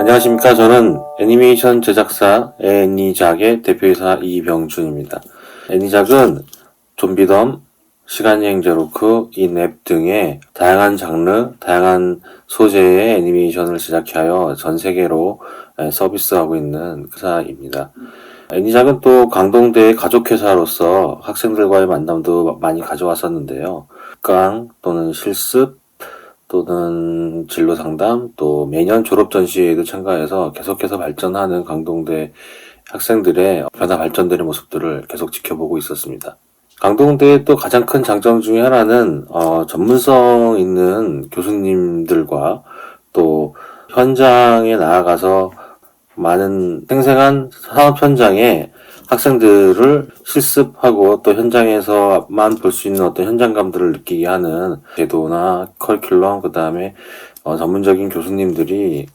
안녕하십니까. 저는 애니메이션 제작사 애니작의 대표이사 이병준입니다. 애니작은 좀비덤, 시간여행 제로크, 인앱 등의 다양한 장르, 다양한 소재의 애니메이션을 제작하여 전 세계로 에, 서비스하고 있는 회사입니다. 애니작은 또 강동대의 가족회사로서 학생들과의 만남도 많이 가져왔었는데요. 강 또는 실습, 또는 진로 상담, 또 매년 졸업 전시회에도 참가해서 계속해서 발전하는 강동대 학생들의 변화 발전되는 모습들을 계속 지켜보고 있었습니다. 강동대의 또 가장 큰 장점 중에 하나는 어, 전문성 있는 교수님들과 또 현장에 나아가서 많은 생생한 산업 현장에 학생들을 실습하고 또 현장에서만 볼 수 있는 어떤 현장감들을 느끼게 하는 제도나 커리큘럼 그 다음에 어, 전문적인 교수님들이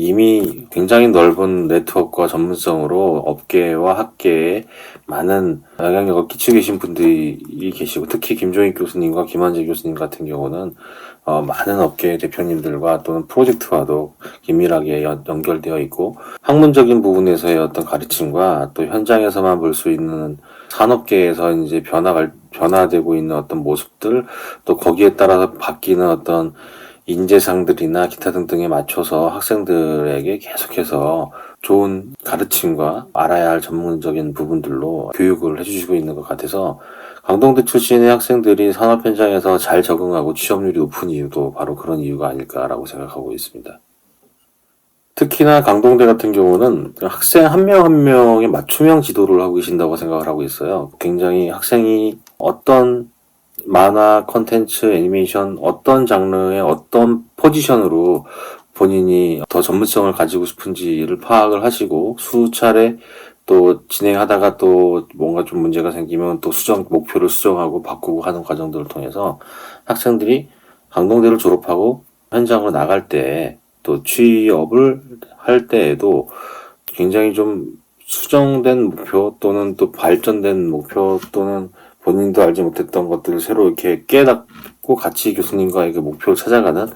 이미 굉장히 넓은 네트워크와 전문성으로 업계와 학계에 많은 영향력을 끼치고 계신 분들이 계시고 특히 김종익 교수님과 김한재 교수님 같은 경우는 어, 많은 업계 대표님들과 또는 프로젝트와도 긴밀하게 연, 연결되어 있고 학문적인 부분에서의 어떤 가르침과 또 현장에서만 볼 수 있는 산업계에서 이제 변화가 변화되고 있는 어떤 모습들 또 거기에 따라서 바뀌는 어떤 인재상들이나 기타 등등에 맞춰서 학생들에게 계속해서 좋은 가르침과 알아야 할 전문적인 부분들로 교육을 해주시고 있는 것 같아서 강동대 출신의 학생들이 산업 현장에서 잘 적응하고 취업률이 높은 이유도 바로 그런 이유가 아닐까라고 생각하고 있습니다. 특히나 강동대 같은 경우는 학생 한 명 한 명의 맞춤형 지도를 하고 계신다고 생각을 하고 있어요. 굉장히 학생이 어떤 만화, 컨텐츠, 애니메이션 어떤 장르의 어떤 포지션으로 본인이 더 전문성을 가지고 싶은지를 파악을 하시고 수차례 또 진행하다가 또 뭔가 좀 문제가 생기면 또 수정 목표를 수정하고 바꾸고 하는 과정들을 통해서 학생들이 강동대를 졸업하고 현장으로 나갈 때 또 취업을 할 때에도 굉장히 좀 수정된 목표 또는 또 발전된 목표 또는 본인도 알지 못했던 것들을 새로 이렇게 깨닫고 같이 교수님과의 그 목표를 찾아가는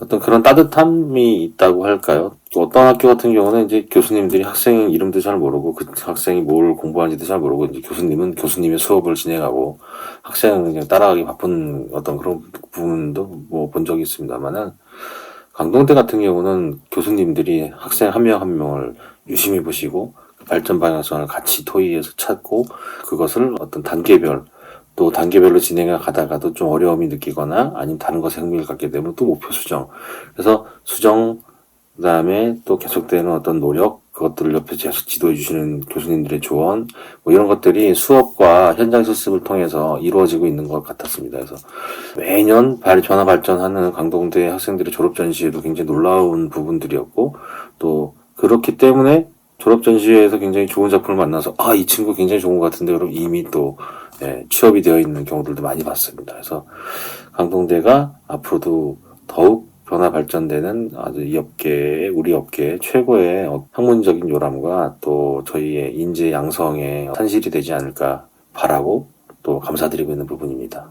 어떤 그런 따뜻함이 있다고 할까요? 또 어떤 학교 같은 경우는 이제 교수님들이 학생 이름도 잘 모르고 그 학생이 뭘 공부하는지도 잘 모르고 이제 교수님은 교수님의 수업을 진행하고 학생은 그냥 따라가기 바쁜 어떤 그런 부분도 뭐 본 적이 있습니다만은 강동대 같은 경우는 교수님들이 학생 한 명한 명을 유심히 보시고 그 발전 방향성을 같이 토의해서 찾고 그것을 어떤 단계별 또 단계별로 진행해 가다가도 좀 어려움이 느끼거나 아니면 다른 것에 흥미를 갖게 되면 또 목표 수정. 그래서 수정 그 다음에 또 계속되는 어떤 노력 그것들을 옆에서 계속 지도해 주시는 교수님들의 조언 뭐 이런 것들이 수업과 현장 실습을 통해서 이루어지고 있는 것 같았습니다. 그래서 매년 발 변화 발전하는 강동대 학생들의 졸업 전시회도 굉장히 놀라운 부분들이었고 또 그렇기 때문에 졸업 전시회에서 굉장히 좋은 작품을 만나서 아 이 친구 굉장히 좋은 것 같은데 그럼 이미 또 예, 취업이 되어 있는 경우들도 많이 봤습니다. 그래서 강동대가 앞으로도 더욱 변화 발전되는 아주 이 업계의 우리 업계의 최고의 어, 학문적인 요람과 또 저희의 인재 양성의 산실이 되지 않을까 바라고 또 감사드리고 있는 부분입니다.